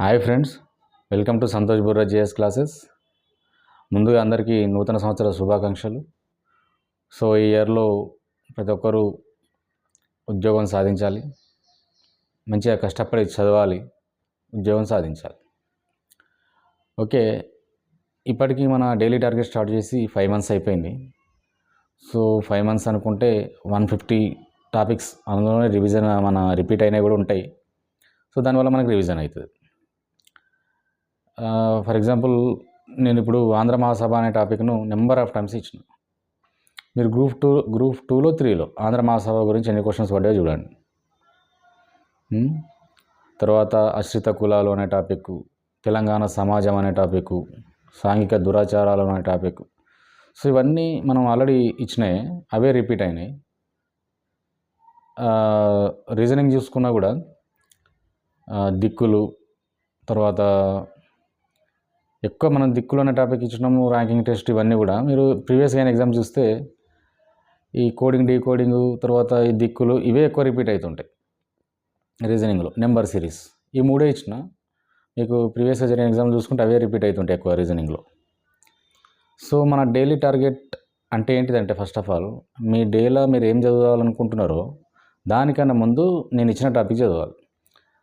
Hi friends welcome to Santosh Burra G S classes. ముందుగా అందరికీ నూతన సంవత్సర శుభాకాంక్షలు. సో ఈ ఇయర్లో ప్రతి ఒక్కరూ ఉద్యోగం సాధించాలి మంచిగా కష్టపడి చదవాలి ఉద్యోగం సాధించాలి. ఓకే ఇప్పటికీ మన డైలీ టార్గెట్ స్టార్ట్ చేసి ఫైవ్ మంత్స్ అయిపోయింది. సో ఫైవ్ మంత్స్ అనుకుంటే వన్ ఫిఫ్టీ టాపిక్స్ అందులోనే రివిజన్ మన రిపీట్ అయినవి కూడా ఉంటాయి. సో దానివల్ల మనకు రివిజన్ అవుతుంది. ఫర్ ఎగ్జాంపుల్ నేను ఇప్పుడు ఆంధ్ర మహాసభ అనే టాపిక్ను నెంబర్ ఆఫ్ టైమ్స్ ఇచ్చిన. మీరు గ్రూప్ టూ గ్రూప్ టూలో త్రీలో ఆంధ్ర మహాసభ గురించి ఎన్ని క్వశ్చన్స్ పడ్డాయో చూడండి. తర్వాత అశ్రిత కులాలు అనే టాపిక్ తెలంగాణ సమాజం అనే టాపిక్ సాంఘిక దురాచారాలు అనే టాపిక్. సో ఇవన్నీ మనం ఆల్రెడీ ఇచ్చినాయి అవే రిపీట్ అయినాయి. రీజనింగ్ చూసుకున్నా కూడా దిక్కులు తర్వాత ఎక్కువ మనం దిక్కులు అనే టాపిక్ ఇచ్చినాము ర్యాంకింగ్ టెస్ట్ ఇవన్నీ కూడా. మీరు ప్రీవియస్గా అయిన ఎగ్జామ్ చూస్తే ఈ కోడింగ్ డీ కోడింగ్ తర్వాత ఈ దిక్కులు ఇవే ఎక్కువ రిపీట్ అవుతుంటాయి. రీజనింగ్లో నెంబర్ సిరీస్. ఈ మూడే ఇచ్చిన. మీకు ప్రీవియస్గా జరిగిన ఎగ్జామ్ చూసుకుంటే అవే రిపీట్ అవుతుంటాయి ఎక్కువ రీజనింగ్లో. సో మన డైలీ టార్గెట్ అంటే ఏంటిదంటే ఫస్ట్ ఆఫ్ ఆల్ మీ డేలో మీరు ఏం చదవాలనుకుంటున్నారో దానికన్నా ముందు నేను ఇచ్చిన టాపిక్ చదవాలి.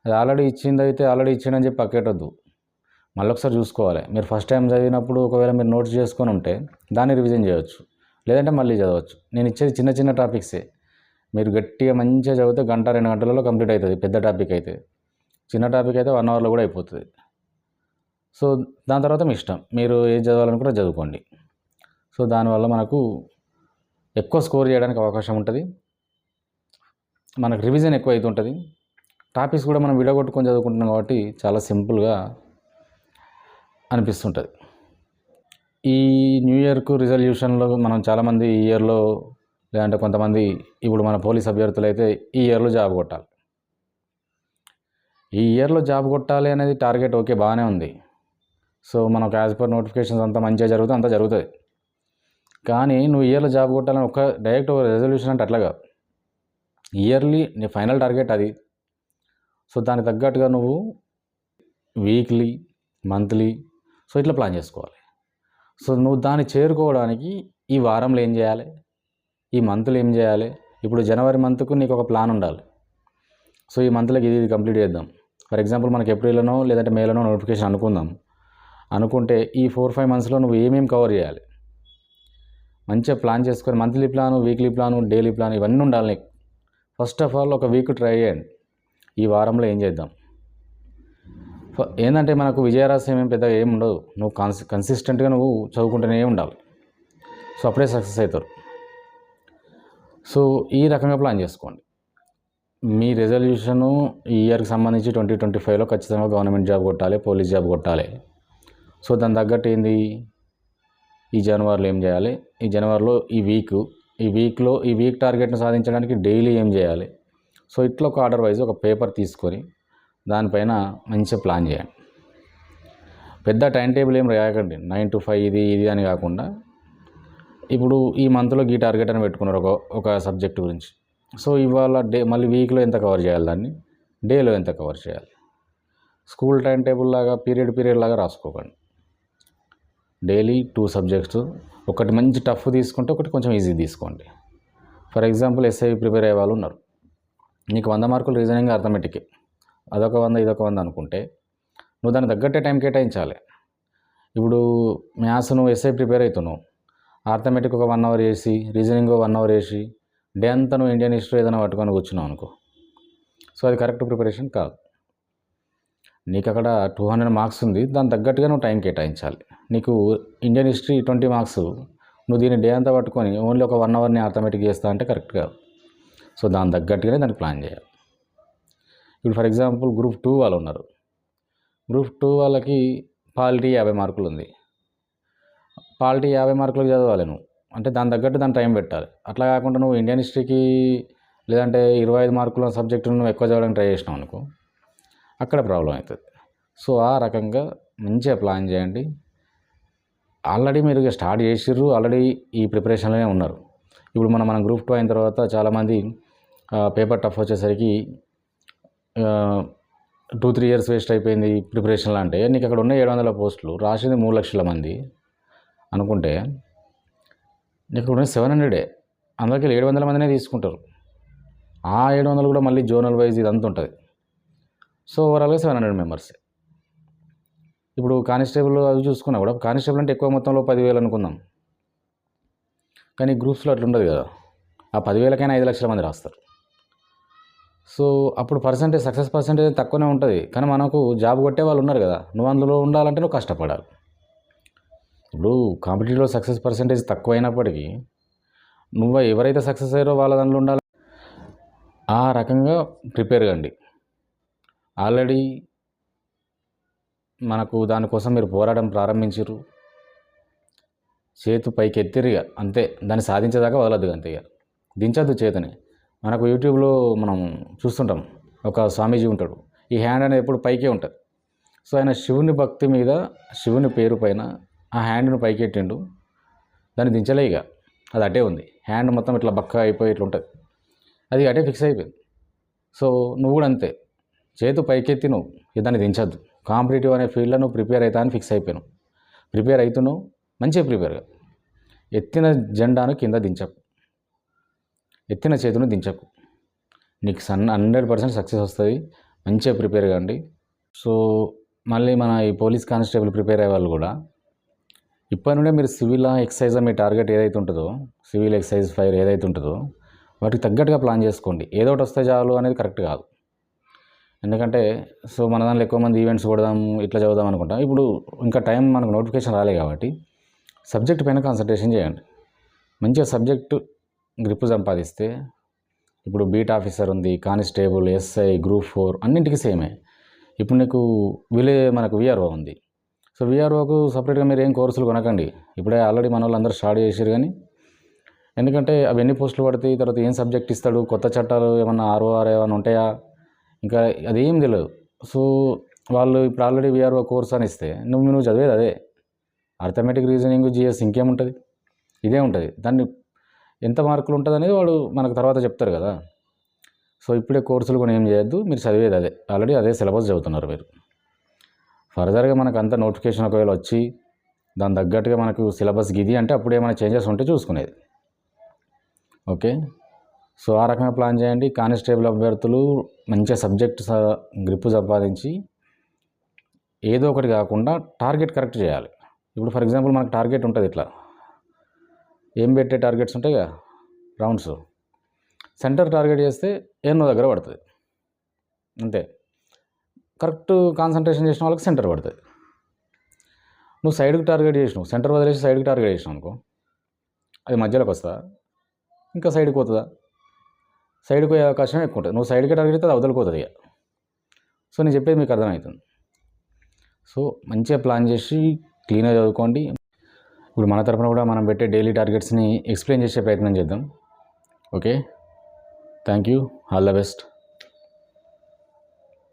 అది ఆల్రెడీ ఇచ్చిందైతే ఆల్రెడీ ఇచ్చిందని చెప్పి పక్కేటొద్దు మళ్ళీ ఒకసారి చూసుకోవాలి. మీరు ఫస్ట్ టైం చదివినప్పుడు ఒకవేళ మీరు నోట్స్ చేసుకొని ఉంటే దాన్ని రివిజన్ చేయవచ్చు. లేదంటే మళ్ళీ చదవచ్చు. నేను ఇచ్చేది చిన్న చిన్న టాపిక్సే మీరు గట్టిగా మంచిగా చదివితే గంట రెండు గంటలలో కంప్లీట్ అవుతుంది. పెద్ద టాపిక్ అయితే. చిన్న టాపిక్ అయితే వన్ అవర్లో కూడా అయిపోతుంది. సో దాని తర్వాత మీ ఇష్టం. మీరు ఏం చదవాలనుకుంటే చదువుకోండి. సో దానివల్ల మనకు ఎక్కువ స్కోర్ చేయడానికి అవకాశం ఉంటుంది. మనకు రివిజన్ ఎక్కువ అవుతుంటుంది. టాపిక్స్ కూడా మనం విడగొట్టుకొని చదువుకుంటున్నాం కాబట్టి చాలా సింపుల్గా అనిపిస్తుంటుంది. ఈ న్యూ ఇయర్కు రిజల్యూషన్లో మనం చాలామంది ఈ ఇయర్లో లేదంటే కొంతమంది ఇప్పుడు మన పోలీస్ అభ్యర్థులు అయితే ఈ ఇయర్లో జాబ్ కొట్టాలి. ఈ ఇయర్లో జాబ్ కొట్టాలి అనేది టార్గెట్ ఓకే బాగానే ఉంది. సో మనకు యాజ్ పర్ నోటిఫికేషన్స్ అంతా మంచిగా జరుగుతుంది అంతా జరుగుతుంది. కానీ నువ్వు ఇయర్లో జాబ్ కొట్టాలని ఒక డైరెక్ట్ రెజల్యూషన్ అంటే అట్లాగా ఇయర్లీ నీ ఫైనల్ టార్గెట్ అది. సో దానికి తగ్గట్టుగా నువ్వు వీక్లీ మంత్లీ సో ఇట్లా ప్లాన్ చేసుకోవాలి. సో నువ్వు దాన్ని చేరుకోవడానికి ఈ వారంలో ఏం చేయాలి? ఈ మంత్లో ఏం చేయాలి? ఇప్పుడు జనవరి మంత్కు నీకు ఒక ప్లాన్ ఉండాలి. సో ఈ మంత్లోకి ఇది ఇది కంప్లీట్ చేద్దాం. ఫర్ ఎగ్జాంపుల్ మనకి ఏప్రిల్లోనో లేదంటే మేలోనో నోటిఫికేషన్ అనుకుందాం. అనుకుంటే ఈ ఫోర్ ఫైవ్ మంత్స్లో నువ్వు ఏమేమి కవర్ చేయాలి? మంచిగా ప్లాన్ చేసుకొని monthly plan weekly plan daily plan ఇవన్నీ ఉండాలి నీకు. ఫస్ట్ ఆఫ్ ఆల్ ఒక వీక్ ట్రై చేయండి. ఈ వారంలో ఏం చేద్దాం? ఏంటంటే మనకు విజయరహస్యం ఏం పెద్దగా ఏమి ఉండదు. నువ్వు కన్సి కన్సిస్టెంట్గా నువ్వు చదువుకుంటూనే ఉండాలి. సో అప్పుడే సక్సెస్ అవుతారు. సో ఈ రకంగా ప్లాన్ చేసుకోండి. మీ రెజల్యూషను ఈ ఇయర్కి సంబంధించి ట్వంటీ ట్వంటీ ఫైవ్లో ఖచ్చితంగా గవర్నమెంట్ జాబ్ కొట్టాలి పోలీస్ జాబ్ కొట్టాలి. సో దాని తగ్గట్టు ఏంది? ఈ జనవరిలో ఏం చేయాలి? ఈ జనవరిలో ఈ వీక్ ఈ వీక్లో ఈ వీక్ టార్గెట్ను సాధించడానికి డైలీ ఏం చేయాలి? సో ఇట్లా ఒక ఆర్డర్ వైజ్ ఒక పేపర్ తీసుకొని దానిపైన మంచిగా ప్లాన్ చేయండి పెద్ద టైం టేబుల్ ఏం రాయకండి. నైన్ టు ఫైవ్ ఇది ఇది అని కాకుండా ఇప్పుడు ఈ మంత్లో ఈ టార్గెట్ అని పెట్టుకున్నారు ఒక ఒక సబ్జెక్ట్ గురించి. సో ఇవాళ డే మళ్ళీ వీక్లో ఎంత కవర్ చేయాలి దాన్ని? డేలో ఎంత కవర్ చేయాలి? స్కూల్ టైం టేబుల్ లాగా పీరియడ్ పీరియడ్ లాగా రాసుకోకండి. డైలీ టూ సబ్జెక్ట్స్ ఒకటి మంచి టఫ్ తీసుకుంటే ఒకటి కొంచెం ఈజీ తీసుకోండి. ఫర్ ఎగ్జాంపుల్ ఎస్ఐ ప్రిపేర్ అయ్యే వాళ్ళు ఉన్నారు. నీకు వంద మార్కులు రీజనింగ్ అర్థమెటిక్. అదొక వంద ఇదొక వంద అనుకుంటే నువ్వు దానికి తగ్గట్టే టైం కేటాయించాలి. ఇప్పుడు మ్యాథ్స్ నువ్వు ఎస్ఐ ప్రిపేర్ అవుతున్నావు ఆర్థమెటిక్ ఒక వన్ అవర్ చేసి రీజనింగ్ ఒక వన్ అవర్ చేసి డే అంతా నువ్వు ఇండియన్ హిస్టరీ ఏదైనా పట్టుకొని కూర్చున్నావు అనుకో. సో అది కరెక్ట్ ప్రిపరేషన్ కాదు. నీకు అక్కడ టూ హండ్రెడ్ మార్క్స్ ఉంది దాని తగ్గట్టుగా నువ్వు టైం కేటాయించాలి. నీకు ఇండియన్ హిస్టరీ ట్వంటీ మార్క్స్ నువ్వు దీన్ని డే అంతా పట్టుకొని ఓన్లీ ఒక వన్ అవర్ని ఆర్థమెటిక్ చేస్తా అంటే కరెక్ట్ కాదు. సో దాని తగ్గట్టుగానే దానికి ప్లాన్ చేయాలి. ఇప్పుడు ఫర్ ఎగ్జాంపుల్ గ్రూప్ టూ వాళ్ళు ఉన్నారు. గ్రూప్ టూ వాళ్ళకి పాలిటీ యాభై మార్కులు ఉంది. పాలిటీ యాభై మార్కులకు చదవాలి నువ్వు. అంటే దాని తగ్గట్టు దాని టైం పెట్టాలి. అట్లా కాకుండా నువ్వు ఇండియన్ హిస్టరీకి లేదంటే ఇరవై ఐదు మార్కుల సబ్జెక్టు నువ్వు ఎక్కువ చదవడానికి ట్రై చేసినావు అనుకో అక్కడ ప్రాబ్లం అవుతుంది సో ఆ రకంగా మంచిగా ప్లాన్ చేయండి. ఆల్రెడీ మీరు ఇక స్టార్ట్ చేసిర్రు ఆల్రెడీ ఈ ప్రిపరేషన్లోనే ఉన్నారు. ఇప్పుడు మనం మనం గ్రూప్ టూ అయిన తర్వాత చాలామంది పేపర్ టఫ్ వచ్చేసరికి టూ త్రీ ఇయర్స్ వేస్ట్ అయిపోయింది ప్రిపరేషన్లో అంటే నీకు అక్కడ ఉన్న ఏడు వందల పోస్టులు రాసింది మూడు లక్షల మంది అనుకుంటే నీకు ఉన్న సెవెన్ హండ్రెడే అందరికీ ఏడు వందల మందినే తీసుకుంటారు. ఆ ఏడు వందలు కూడా మళ్ళీ జోనల్ వైజ్ ఇదంతా ఉంటుంది. సో ఓవరాల్గా సెవెన్ హండ్రెడ్ మెంబర్స్ ఇప్పుడు కానిస్టేబుల్ అవి చూసుకున్నా కూడా కానిస్టేబుల్ అంటే ఎక్కువ మొత్తంలో పదివేలు అనుకుందాం. కానీ గ్రూప్స్లో అట్లా ఉండదు కదా. ఆ పదివేలకైనా ఐదు లక్షల మంది రాస్తారు. సో అప్పుడు పర్సంటేజ్ సక్సెస్ పర్సంటేజ్ తక్కువనే ఉంటుంది. కానీ మనకు జాబ్ కొట్టే వాళ్ళు ఉన్నారు కదా. నువ్వు అందులో ఉండాలంటే నువ్వు కష్టపడాలి. ఇప్పుడు కాంపిటేటివ్లో సక్సెస్ పర్సంటేజ్ తక్కువ అయినప్పటికీ నువ్వు ఎవరైతే సక్సెస్ అయ్యారో వాళ్ళ దాంట్లో ఉండాలి. ఆ రకంగా ప్రిపేర్ కండి. ఆల్రెడీ మనకు దానికోసం మీరు పోరాటం ప్రారంభించరు చేతు పైకి ఎత్తిరిగా అంతే. దాన్ని సాధించేదాకా వదలద్దు అంతే ఇక దించద్దు చేతని. మనకు యూట్యూబ్లో మనం చూస్తుంటాం. ఒక స్వామీజీ ఉంటాడు. ఈ హ్యాండ్ అనేది ఎప్పుడు పైకే ఉంటుంది. సో ఆయన శివుని భక్తి మీద శివుని పేరు పైన ఆ హ్యాండ్ను పైకి ఎట్టిండు దాన్ని దించలే ఇక అది అటే ఉంది. హ్యాండ్ మొత్తం ఇట్లా బక్క అయిపోయి ఇట్లా ఉంటుంది. అది అటే ఫిక్స్ అయిపోయింది. సో నువ్వు కూడా అంతే. చేతు పైకెత్తి నువ్వు. దాన్ని దించద్దు. కాంపిటేటివ్ అనే ఫీల్డ్లో నువ్వు ప్రిపేర్ అవుతా అని ఫిక్స్ అయిపోయినావు. ప్రిపేర్ అవుతున్నావు మంచిగా ప్రిపేర్గా ఎత్తిన జెండాను కింద దించకు. ఎత్తిన చేతును దించకు. నీకు సన్ హండ్రెడ్ పర్సెంట్ సక్సెస్ వస్తుంది. మంచిగా ప్రిపేర్ కాండి. సో మళ్ళీ మన ఈ పోలీస్ కానిస్టేబుల్ ప్రిపేర్ అయ్యే వాళ్ళు కూడా ఇప్పటి నుండే మీరు సివిల్ ఎక్సైజ్ మీ టార్గెట్ ఏదైతే ఉంటుందో సివిల్ ఎక్సైజ్ ఫైర్ ఏదైతే ఉంటుందో వాటికి తగ్గట్టుగా ప్లాన్ చేసుకోండి. ఏదో ఒకటి వస్తే చాలు అనేది కరెక్ట్ కాదు. ఎందుకంటే సో మన దాంట్లో ఎక్కువ మంది ఈవెంట్స్ కొడదాం ఇట్లా చదువుదాం అనుకుంటాం. ఇప్పుడు ఇంకా టైం మనకు నోటిఫికేషన్ రాలే కాబట్టి సబ్జెక్ట్ పైన కాన్సన్ట్రేషన్ చేయండి. మంచిగా సబ్జెక్టు గ్రిప్ సంపాదిస్తే ఇప్పుడు బీట్ ఆఫీసర్ ఉంది constable S I group four అన్నింటికి సేమే. ఇప్పుడు నీకు విలే మనకు విఆర్ఓ ఉంది. సో విఆర్ఓకు సపరేట్గా మీరు ఏం కోర్సులు కొనకండి. ఇప్పుడే ఆల్రెడీ మన వాళ్ళందరూ స్టార్ట్ చేసారు కానీ ఎందుకంటే అవి ఎన్ని పోస్టులు పడతాయి తర్వాత ఏం సబ్జెక్ట్ ఇస్తాడు కొత్త చట్టాలు ఏమన్నా ఆర్ఓఆర్ ఏమైనా ఉంటాయా? ఇంకా అదేం తెలియదు సో వాళ్ళు ఇప్పుడు ఆల్రెడీ విఆర్ఓ కోర్స్ అని ఇస్తే నువ్వు నువ్వు చదివేది అదే. అర్థమెటిక్ రీజనింగ్ జిఎస్ ఇంకేముంటుంది? ఇదే ఉంటుంది. దాన్ని ఎంత మార్కులు ఉంటుంది అనేది వాడు మనకు తర్వాత చెప్తారు కదా. సో ఇప్పుడే కోర్సులు కూడా ఏం చేయొద్దు మీరు చదివేది అదే. ఆల్రెడీ అదే సిలబస్ చదువుతున్నారు మీరు. ఫర్దర్గా మనకు అంత నోటిఫికేషన్ ఒకవేళ వచ్చి దాని తగ్గట్టుగా మనకు సిలబస్ గిది అంటే అప్పుడు ఏమైనా చేంజెస్ ఉంటే చూసుకునేది. ఓకే? సో ఆ రకంగా ప్లాన్ చేయండి. కానిస్టేబుల్ అభ్యర్థులు మంచిగా సబ్జెక్ట్ గ్రిప్ సంపాదించి ఏదో ఒకటి కాకుండా టార్గెట్ కరెక్ట్ చేయాలి. ఇప్పుడు ఫర్ ఎగ్జాంపుల్ మనకు టార్గెట్ ఉంటుంది ఇట్లా. ఏం పెట్టే టార్గెట్స్ ఉంటాయి కదా? రౌండ్స్ సెంటర్ టార్గెట్ చేస్తే ఎన్నో దగ్గర పడుతుంది. అంతే. కరెక్ట్ కాన్సన్ట్రేషన్ చేసిన వాళ్ళకి సెంటర్ పడుతుంది. నువ్వు సైడ్కి టార్గెట్ చేసినావు. సెంటర్ వదిలేసి సైడ్కి టార్గెట్ చేసినావు అనుకో అది మధ్యలోకి వస్తుందా ఇంకా సైడ్కి పోతుందా? సైడ్కి పోయే అవకాశం ఎక్కువ ఉంటుంది. నువ్వు సైడ్కి టార్గెట్ అయితే అది అవతలకి పోతుంది ఇక. సో నేను చెప్పేది మీకు అర్థమవుతుంది సో మంచిగా ప్లాన్ చేసి క్లీన్గా చదువుకోండి. ఇప్పుడు మన తరపున కూడా మనం పెట్టే డైలీ టార్గెట్స్ని ఎక్స్ప్లెయిన్ చేసే ప్రయత్నం చేద్దాం. Okay thank you all the best